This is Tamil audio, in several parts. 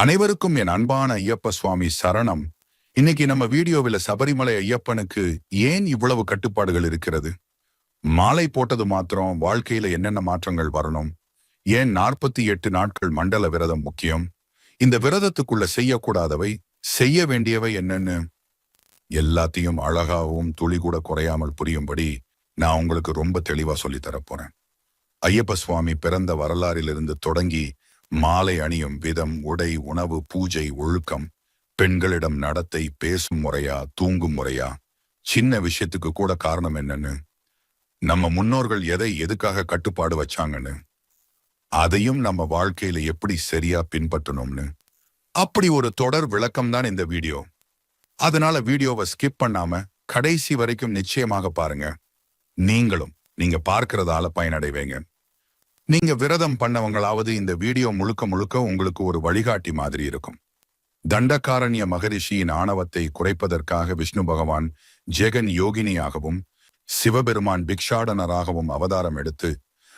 அனைவருக்கும் என் அன்பான ஐயப்ப சுவாமி சரணம். இன்னைக்கு நம்ம வீடியோவில் சபரிமலை ஐயப்பனுக்கு ஏன் இவ்வளவு கட்டுப்பாடுகள் இருக்கிறது? மாலை போட்டது மாத்திரம் வாழ்க்கையில என்னென்ன மாற்றங்கள் வரணும்? ஏன் நாற்பத்தி எட்டு நாட்கள் மண்டல விரதம் முக்கியம்? இந்த விரதத்துக்குள்ள செய்யக்கூடாதவை செய்ய வேண்டியவை என்னன்னு எல்லாத்தையும் அழகாவும் துளி கூட குறையாமல் புரியும்படி நான் உங்களுக்கு ரொம்ப தெளிவா சொல்லித் தரப்போறேன் ஐயப்ப சுவாமி பிறந்த வரலாறிலிருந்து தொடங்கி மாலை அணியும் விதம் உடை உணவு பூஜை ஒழுக்கம். பெண்களிடம் நடத்தை பேசும் முறையா தூங்கும் முறையா? சின்ன விஷயத்துக்கு கூட காரணம் என்னன்னு? நம்ம முன்னோர்கள் எதை எதுக்காக கட்டுப்பாடு வச்சாங்கன்னு? அதையும் நம்ம வாழ்க்கையில எப்படி சரியா பின்பற்றணும்னு? அப்படி ஒரு தொடர் விளக்கம் தான் இந்த வீடியோ. அதனால வீடியோவை ஸ்கிப் பண்ணாம கடைசி வரைக்கும் நிச்சயமாக பாருங்க. நீங்களும் நீங்க பார்க்கறதால பயனடைவீங்க. நீங்க விரதம் பண்ணவங்களாவது இந்த வீடியோ முழுக்க முழுக்க உங்களுக்கு ஒரு வழிகாட்டி மாதிரி இருக்கும். தண்டகாரண்ய மகரிஷியின் ஆணவத்தை குறைப்பதற்காக விஷ்ணு பகவான் ஜெகன் யோகினியாகவும் சிவபெருமான் பிக்ஷாடனராகவும் அவதாரம் எடுத்து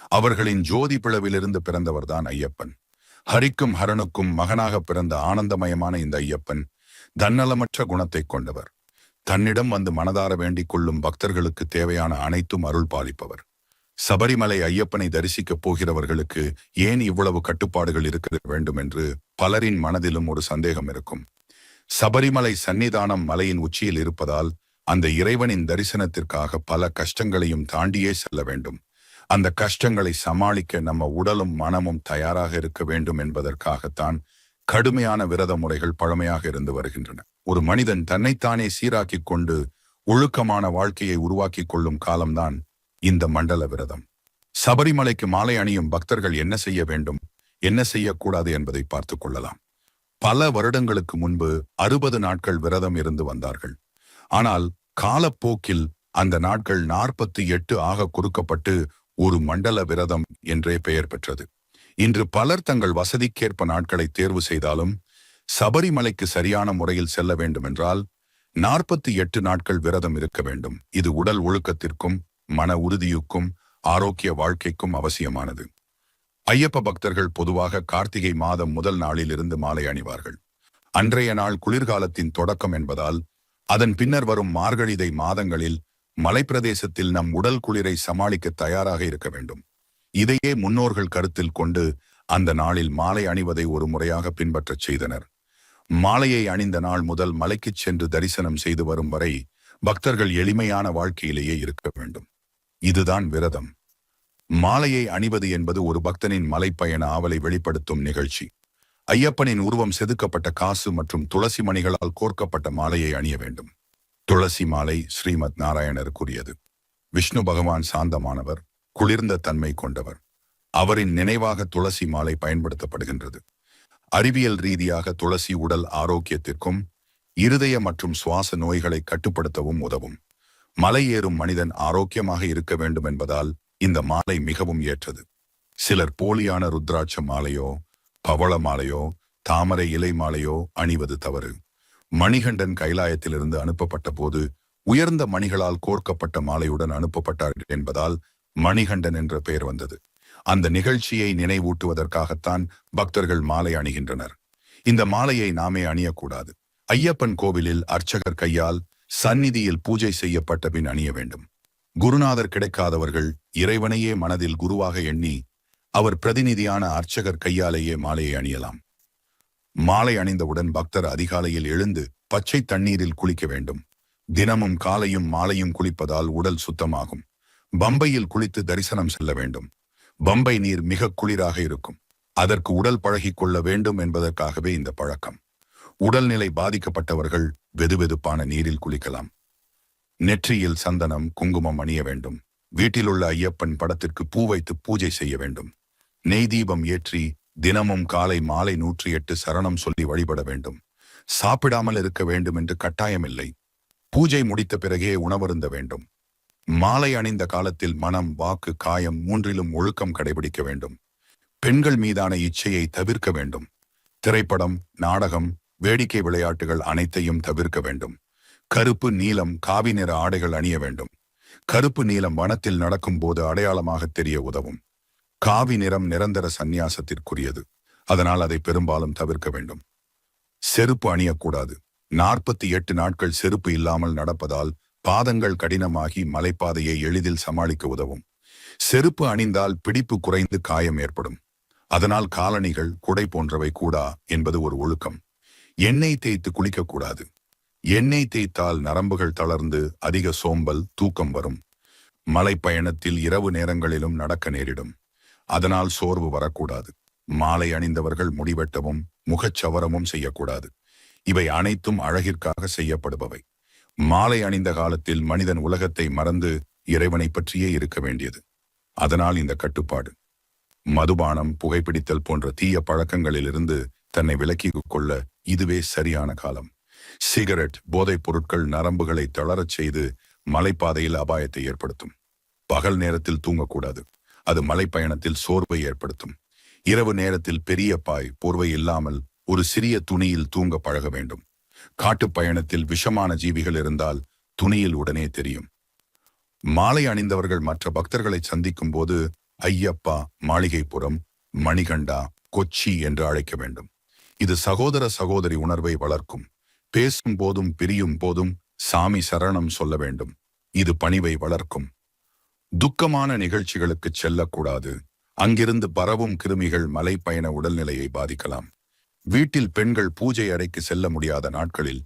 அவர்களின் ஜோதி பிளவிலிருந்து பிறந்தவர்தான் ஐயப்பன். ஹரிக்கும் ஹரனுக்கும் மகனாக பிறந்த ஆனந்தமயமான இந்த ஐயப்பன் தன்னலமற்ற குணத்தை கொண்டவர். தன்னிடம் வந்து மனதார வேண்டிக் கொள்ளும் பக்தர்களுக்கு தேவையான அனைத்தும் அருள் பாலிப்பவர். சபரிமலை ஐயப்பனை தரிசிக்கப் போகிறவர்களுக்கு ஏன் இவ்வளவு கட்டுப்பாடுகள் இருக்க வேண்டும் என்று பலரின் மனதிலும் ஒரு சந்தேகம் இருக்கும். சபரிமலை சன்னிதானம் மலையின் உச்சியில் இருப்பதால் அந்த இறைவனின் தரிசனத்திற்காக பல கஷ்டங்களையும் தாண்டியே செல்ல வேண்டும். அந்த கஷ்டங்களை சமாளிக்க நம்ம உடலும் மனமும் தயாராக இருக்க வேண்டும் என்பதற்காகத்தான் கடுமையான விரத முறைகள் பழமையாக இருந்து வருகின்றன. ஒரு மனிதன் தன்னைத்தானே சீராக்கிக் கொண்டு ஒழுக்கமான வாழ்க்கையை உருவாக்கிக் கொள்ளும் காலம்தான் இந்த மண்டல விரதம். சபரிமலைக்கு மாலை அணியும் பக்தர்கள் என்ன செய்ய வேண்டும் என்ன செய்யக்கூடாது என்பதை பார்த்துக் கொள்ளலாம். பல வருடங்களுக்கு முன்பு அறுபது நாட்கள் விரதம் இருந்து வந்தார்கள். ஆனால் காலப்போக்கில் அந்த நாட்கள் நாற்பத்தி எட்டு ஆக குறுக்கப்பட்டு ஒரு மண்டல விரதம் என்றே பெயர் பெற்றது. இன்று பலர் தங்கள் வசதிக்கேற்ப நாட்களை தேர்வு செய்தாலும் சபரிமலைக்கு சரியான முறையில் செல்ல வேண்டுமென்றால் நாற்பத்தி எட்டு நாட்கள் விரதம் இருக்க வேண்டும். இது உடல் ஒழுக்கத்திற்கும் மன உறுதியுக்கும் ஆரோக்கிய வாழ்க்கைக்கும் அவசியமானது. ஐயப்ப பக்தர்கள் பொதுவாக கார்த்திகை மாதம் முதல் நாளிலிருந்து மாலை அணிவார்கள். அன்றைய நாள் குளிர்காலத்தின் தொடக்கம் என்பதால் அதன் பின்னர் வரும் மார்கழிதை மாதங்களில் மலைப்பிரதேசத்தில் நம் உடல் குளிரை சமாளிக்க தயாராக இருக்க வேண்டும். இதையே முன்னோர்கள் கருத்தில் கொண்டு அந்த நாளில் மாலை அணிவதை ஒரு முறையாக பின்பற்றச் செய்தனர். மாலையை அணிந்த நாள் முதல் மலைக்குச் சென்று தரிசனம் செய்து வரும் வரை பக்தர்கள் எளிமையான வாழ்க்கையிலேயே இருக்க வேண்டும். இதுதான் விரதம். மாலையை அணிவது என்பது ஒரு பக்தனின் மலைப்பயண ஆவலை வெளிப்படுத்தும் நிகழ்ச்சி. ஐயப்பனின் உருவம் செதுக்கப்பட்ட காசு மற்றும் துளசி மணிகளால் கோர்க்கப்பட்ட மாலையை அணிய வேண்டும். துளசி மாலை ஸ்ரீமத் நாராயணர் கூறியது. விஷ்ணு பகவான் சாந்தமானவர் குளிர்ந்த தன்மை கொண்டவர். அவரின் நினைவாக துளசி மாலை பயன்படுத்தப்படுகின்றது. அறிவியல் ரீதியாக துளசி உடல் ஆரோக்கியத்திற்கும் இருதய மற்றும் சுவாச நோய்களை கட்டுப்படுத்தவும் உதவும். மலை ஏறும் மனிதன் ஆரோக்கியமாக இருக்க வேண்டும் என்பதால் இந்த மாலை மிகவும் ஏற்றது. சிலர் போலியான ருத்ராட்ச மாலையோ பவள மாலையோ தாமரை இலை மாலையோ அணிவது தவறு. மணிகண்டன் கைலாயத்திலிருந்து அனுப்பப்பட்ட போது உயர்ந்த மணிகளால் கோர்க்கப்பட்ட மாலையுடன் அனுப்பப்பட்டார் என்பதால் மணிகண்டன் என்ற பெயர் வந்தது. அந்த நிகழ்ச்சியை நினைவூட்டுவதற்காகத்தான் பக்தர்கள் மாலை அணிகின்றனர். இந்த மாலையை நாமே அணியக்கூடாது. ஐயப்பன் கோவிலில் அர்ச்சகர் கையால் சந்நிதியில் பூஜை செய்யப்பட்ட பின் அணிய வேண்டும். குருநாதர் கிடைக்காதவர்கள் இறைவனையே மனதில் குருவாக எண்ணி அவர் பிரதிநிதியான அர்ச்சகர் கையாலேயே மாலையை அணியலாம். மாலை அணிந்தவுடன் பக்தர் அதிகாலையில் எழுந்து பச்சை தண்ணீரில் குளிக்க வேண்டும். தினமும் காலையும் மாலையும் குளிப்பதால் உடல் சுத்தமாகும். பம்பையில் குளித்து தரிசனம் செல்ல வேண்டும். பம்பை நீர் மிக குளிராக இருக்கும். அதற்கு உடல் பழகிக் கொள்ள வேண்டும் என்பதற்காகவே இந்த பழக்கம். உடல்நிலை பாதிக்கப்பட்டவர்கள் வெதுவெதுப்பான நீரில் குளிக்கலாம். நெற்றியில் சந்தனம் குங்குமம் அணிய வேண்டும். வீட்டிலுள்ள ஐயப்பன் படத்திற்கு பூ வைத்து பூஜை செய்ய வேண்டும். நெய் தீபம் ஏற்றி தினமும் காலை மாலை நூற்றி எட்டு சரணம் சொல்லி வழிபட வேண்டும். சாப்பிடாமல் இருக்க வேண்டும் என்று கட்டாயமில்லை. பூஜை முடித்த பிறகே உணவருந்த வேண்டும். மாலை அணிந்த காலத்தில் மனம் வாக்கு காயம் மூன்றிலும் ஒழுக்கம் கடைபிடிக்க வேண்டும். பெண்கள் மீதான இச்சையை தவிர்க்க வேண்டும். திரைப்படம் நாடகம் வேடிக்கை விளையாட்டுகள் அனைத்தையும் தவிர்க்க வேண்டும். கருப்பு நீலம் காவி நிற ஆடைகள் அணிய வேண்டும். கருப்பு நீலம் வனத்தில் நடக்கும் போது அடையாளமாக தெரிய உதவும். காவி நிறம் நிரந்தர சந்நியாசத்திற்குரியது. அதனால் அதை பெரும்பாலும் தவிர்க்க வேண்டும். செருப்பு அணியக்கூடாது. நாற்பத்தி எட்டு நாட்கள் செருப்பு இல்லாமல் நடப்பதால் பாதங்கள் கடினமாகி மலைப்பாதையை எளிதில் சமாளிக்க உதவும். செருப்பு அணிந்தால் பிடிப்பு குறைந்து காயம் ஏற்படும். அதனால் காலணிகள் குடை போன்றவை கூடா என்பது ஒரு ஒழுக்கம். எண்ணெய் தேய்த்து குளிக்கக்கூடாது. எண்ணெய் தேய்த்தால் நரம்புகள் தளர்ந்து அதிக சோம்பல் தூக்கம் வரும். மலை பயணத்தில் இரவு நேரங்களிலும் நடக்க நேரிடும். அதனால் சோர்வு வரக்கூடாது. மாலை அணிந்தவர்கள் முடிவெட்டவும் முகச்சவரமும் செய்யக்கூடாது. இவை அனைத்தும் அழகிற்காக செய்யப்படுபவை. மாலை அணிந்த காலத்தில் மனிதன் உலகத்தை மறந்து இறைவனை பற்றியே இருக்க வேண்டியது. அதனால் இந்த கட்டுப்பாடு. மதுபானம் புகைப்பிடித்தல் போன்ற தீய பழக்கங்களிலிருந்து தன்னை விலக்கிக் கொள்ள இதுவே சரியான காலம். சிகரெட் போதைப் பொருட்கள் நரம்புகளை தளரச் செய்து மலைப்பாதையில் அபாயத்தை ஏற்படுத்தும். பகல் நேரத்தில் தூங்கக்கூடாது. அது மலைப்பயணத்தில் சோர்வை ஏற்படுத்தும். இரவு நேரத்தில் பெரிய பாய் போர்வை இல்லாமல் ஒரு சிறிய துணியில் தூங்க பழக வேண்டும். காட்டுப் பயணத்தில் விஷமான ஜீவிகள் இருந்தால் துணியில் உடனே தெரியும். மாலை அணிந்தவர்கள் மற்ற பக்தர்களை சந்திக்கும் போது ஐயப்பா மாளிகைப்புறம் மணிகண்டா கொச்சி என்று அழைக்க வேண்டும். இது சகோதர சகோதரி உணர்வை வளர்க்கும். பேசும் போதும் பிரியும் போதும் சாமி சரணம் சொல்ல வேண்டும். இது பணிவை வளர்க்கும். துக்கமான நிகழ்ச்சிகளுக்கு செல்லக்கூடாது. அங்கிருந்து பரவும் கிருமிகள் மலைப்பயண உடல்நிலையை பாதிக்கலாம். வீட்டில் பெண்கள் பூஜை அறைக்கு செல்ல முடியாத நாட்களில்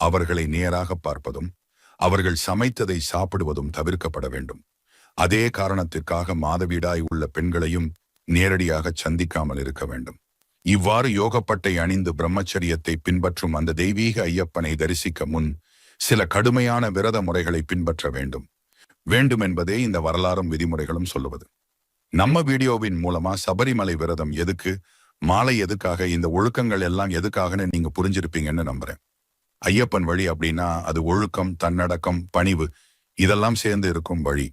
அவர்களை நேராக பார்ப்பதும் அவர்கள் சமைத்ததை சாப்பிடுவதும் தவிர்க்கப்பட வேண்டும். அதே காரணத்திற்காக மாதவீடாய் உள்ள பெண்களையும் நேரடியாக சந்திக்காமல் இருக்க வேண்டும். இவ்வாறு யோகப்பட்டை அணிந்து பிரம்மச்சரியத்தை பின்பற்றும் அந்த தெய்வீக ஐயப்பனை தரிசிக்க முன் சில கடுமையான விரத முறைகளை பின்பற்ற வேண்டும். வேண்டும் என்பதே இந்த வரலாறும் விதிமுறைகளும் சொல்லுவது. நம்ம வீடியோவின் மூலமா சபரிமலை விரதம் எதுக்கு மாலை எதுக்காக இந்த ஒழுக்கங்கள் எல்லாம் எதுக்காகன்னு நீங்க புரிஞ்சிருப்பீங்கன்னு நம்புறேன். ஐயப்பன் வழி அப்படின்னா அது ஒழுக்கம் தன்னடக்கம் பணிவு இதெல்லாம் சேர்ந்து இருக்கும் வழி.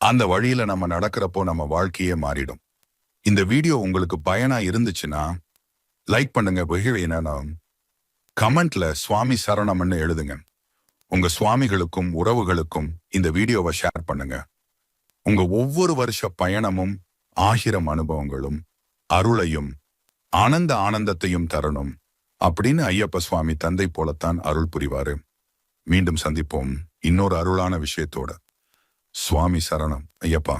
அந்த வழியில நம்ம நடக்கிறப்போ நம்ம வாழ்க்கையே மாறிடும். இந்த வீடியோ உங்களுக்கு பயனா இருந்துச்சுன்னா லைக் பண்ணுங்க. வெகுழினா கமெண்ட்ல சுவாமி சரணம்னு எழுதுங்க. உங்க சுவாமிகளுக்கும் உறவுகளுக்கும் இந்த வீடியோவை ஷேர் பண்ணுங்க. உங்க ஒவ்வொரு வருஷ பயணமும் ஆகிரம் அனுபவங்களும் அருளையும் ஆனந்த ஆனந்தத்தையும் தரணும் அப்படின்னு ஐயப்ப சுவாமி தந்தை போலத்தான் அருள் புரிவாரு. மீண்டும் சந்திப்போம். இன்னொரு அருளான விஷயத்தோட. சுவாமி சரணம். ஐயப்பா.